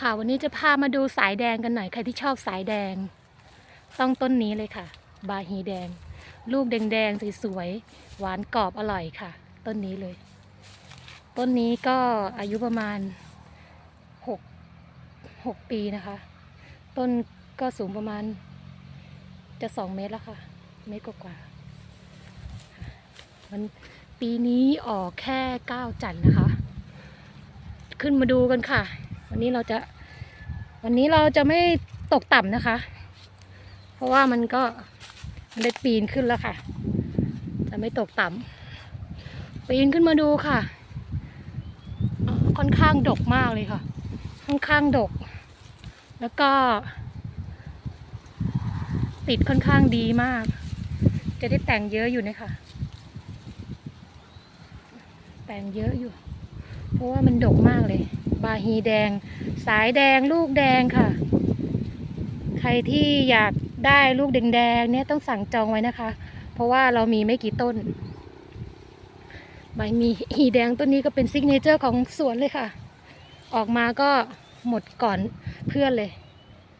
ค่ะ วันนี้จะพามาดูสายแดงกันหน่อยใครที่ชอบสายแดง ต้องต้นนี้เลยค่ะ บาฮีแดง ลูกแดงๆสวยๆหวานกรอบอร่อยค่ะ ต้นนี้เลย ต้นนี้ก็อายุประมาณหกหกปีนะคะ ต้นก็สูงประมาณ จะสองเมตรแล้วค่ะเมตรกว่ามันปีนี้ออกแค่เก้าจันนะคะ ขึ้นมาดูกันค่ะ วันนี้เราจะ วันนี้เราจะไม่ตกต่ำนะคะ เพราะว่ามันก็มันได้ปีนขึ้นแล้วค่ะ จะไม่ตกต่ำปีนขึ้นมาดูค่ะ ค่อนข้างดกมากเลยค่ะ ค่อนข้างดก แล้วก็ ติดค่อนข้างดีมาก จะได้แต่งเยอะอยู่นะคะแต่งเยอะอยู่ เพราะว่ามันดกมากเลย บาฮีแดง สายแดงลูกแดงค่ะ ใครที่อยากได้ลูกแดงๆเนี่ยต้องสั่งจองไว้นะคะ เพราะว่าเรามีไม่กี่ต้น ใบมีฮีแดงต้นนี้ก็เป็นซิกเนเจอร์ของสวนเลยค่ะ ออกมาก็หมดก่อนเพื่อนเลย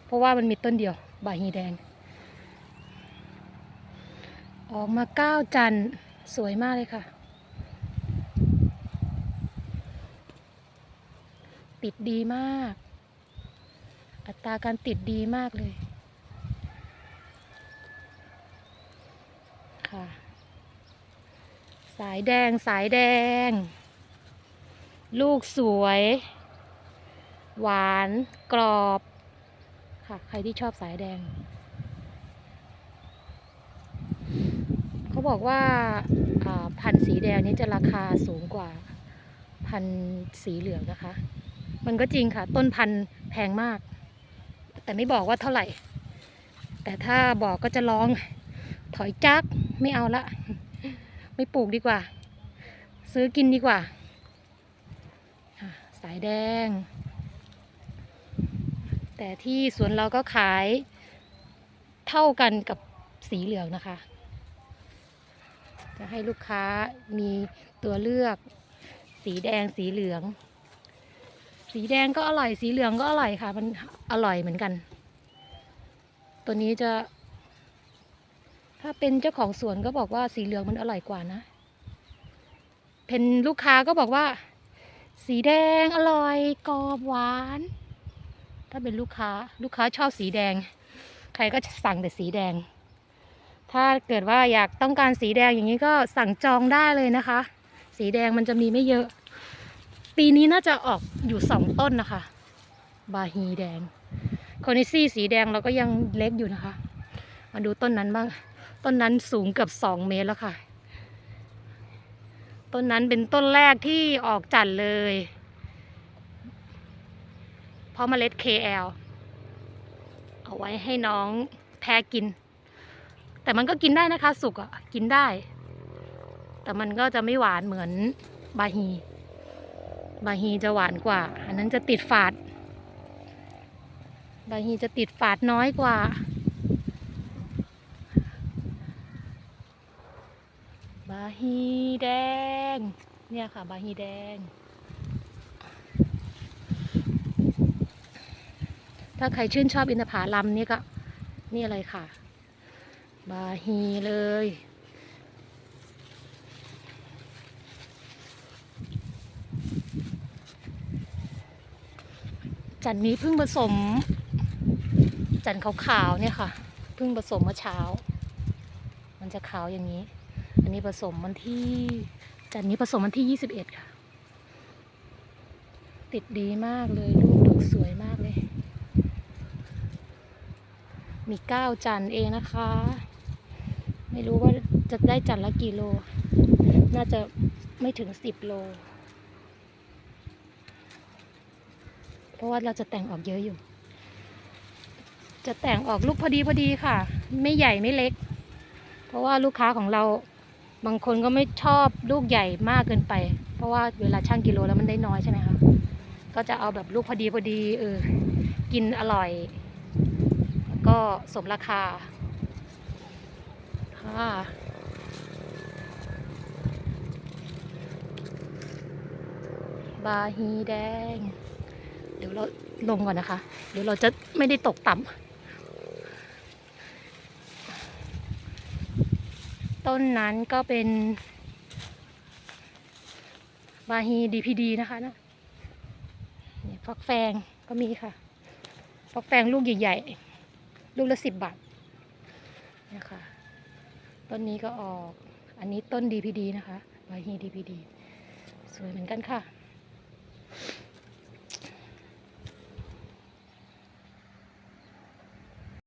เพราะว่ามันมีต้นเดียวใบฮีแดง ออกมาเก้าจันสวยมากเลยค่ะ ติดดีมาก อัตราการติดดีมากเลย ค่ะ สายแดงสายแดง ลูกสวย หวานกรอบ ค่ะ ใครที่ชอบสายแดง เขาบอกว่าอ่าพันธุ์สีแดงนี้จะราคาสูงกว่าพันธุ์สีเหลืองนะคะ มันก็จริงค่ะ ต้นพันธุ์แพงมาก แต่ไม่บอกว่าเท่าไหร่ แต่ถ้าบอกก็จะร้อง ถอยจักไม่เอาละ ไม่ปลูกดีกว่า ซื้อกินดีกว่า สายแดง แต่ที่สวนเราก็ขายเท่ากันกับสีเหลืองนะคะ จะให้ลูกค้ามีตัวเลือก สีแดงสีเหลือง สีแดงก็อร่อยสีเหลืองก็อร่อยค่ะ มันอร่อยเหมือนกัน ตัวนี้จะ ถ้าเป็นเจ้าของสวนก็บอกว่าสีเหลืองมันอร่อยกว่านะเป็นลูกค้าก็บอกว่า สีแดงอร่อยกรอบหวาน ถ้าเป็นลูกค้าลูกค้าชอบสีแดง ใครก็จะสั่งแต่สีแดง ถ้าเกิดว่าอยากต้องการสีแดงอย่างนี้ก็สั่งจองได้เลยนะคะ สีแดงมันจะมีไม่เยอะ ปีนี้น่าจะออกอยู่สองต้นนะคะ บาฮีแดงคอนิซี่สีแดงเราก็ยังเล็กอยู่นะคะ มาดูต้นนั้นบ้าง ต้นนั้นสูงเกือบสองเมตรแล้วค่ะ ต้นนั้นเป็นต้นแรกที่ออกจันทร์เลย เพราะเมล็ด KL เอาไว้ให้น้องแพ้กิน แต่มันก็กินได้นะคะ สุกอะกินได้ แต่มันก็จะไม่หวานเหมือนบาฮี บาฮีจะหวานกว่า อันนั้นจะติดฝาด บาฮีจะติดฝาดน้อยกว่า บาฮีแดง เนี่ยค่ะ บาฮีแดง ถ้าใครชื่นชอบอินทผลัมนี่ก็ นี่เลยค่ะ บาฮีเลย จันนี้เพิ่งผสม จันขาวๆเนี่ยค่ะเพิ่งผสมเมื่อเช้า มันจะขาวอย่างนี้ อันนี้ผสมวันที่ จันนี้ผสมวันที่ยี่สิบเอ็ดค่ะ ติดดีมากเลยลูกดอกสวยมากเลย มีเก้าจันเองนะคะ ไม่รู้ว่าจะได้จันละกี่โล น่าจะไม่ถึงสิบโล เพราะว่าเราจะแต่งออกเยอะอยู่ จะแต่งออกลูกพอดีพอดีค่ะ ไม่ใหญ่ไม่เล็ก เพราะว่าลูกค้าของเราบางคนก็ไม่ชอบลูกใหญ่มากเกินไป เพราะว่าเวลาช่างกิโลแล้วมันได้น้อยใช่ไหมคะก็จะเอาแบบลูกพอดีพอดีเออกินอร่อย แล้วก็สมราคาค่ะบาฮีแดง เดี๋ยวเราลงก่อนนะคะ เดี๋ยวเราจะไม่ได้ตกต่ำต้นนั้นก็เป็นบาฮีดีพีดีนะคะนะนี่ฟักแฟงก็มีค่ะ ฟักแฟงลูกใหญ่ๆ ลูกละสิบบาทนี่ค่ะต้นนี้ก็ออก อันนี้ต้น DPD นะคะ บาฮี DPD สวยเหมือนกันค่ะ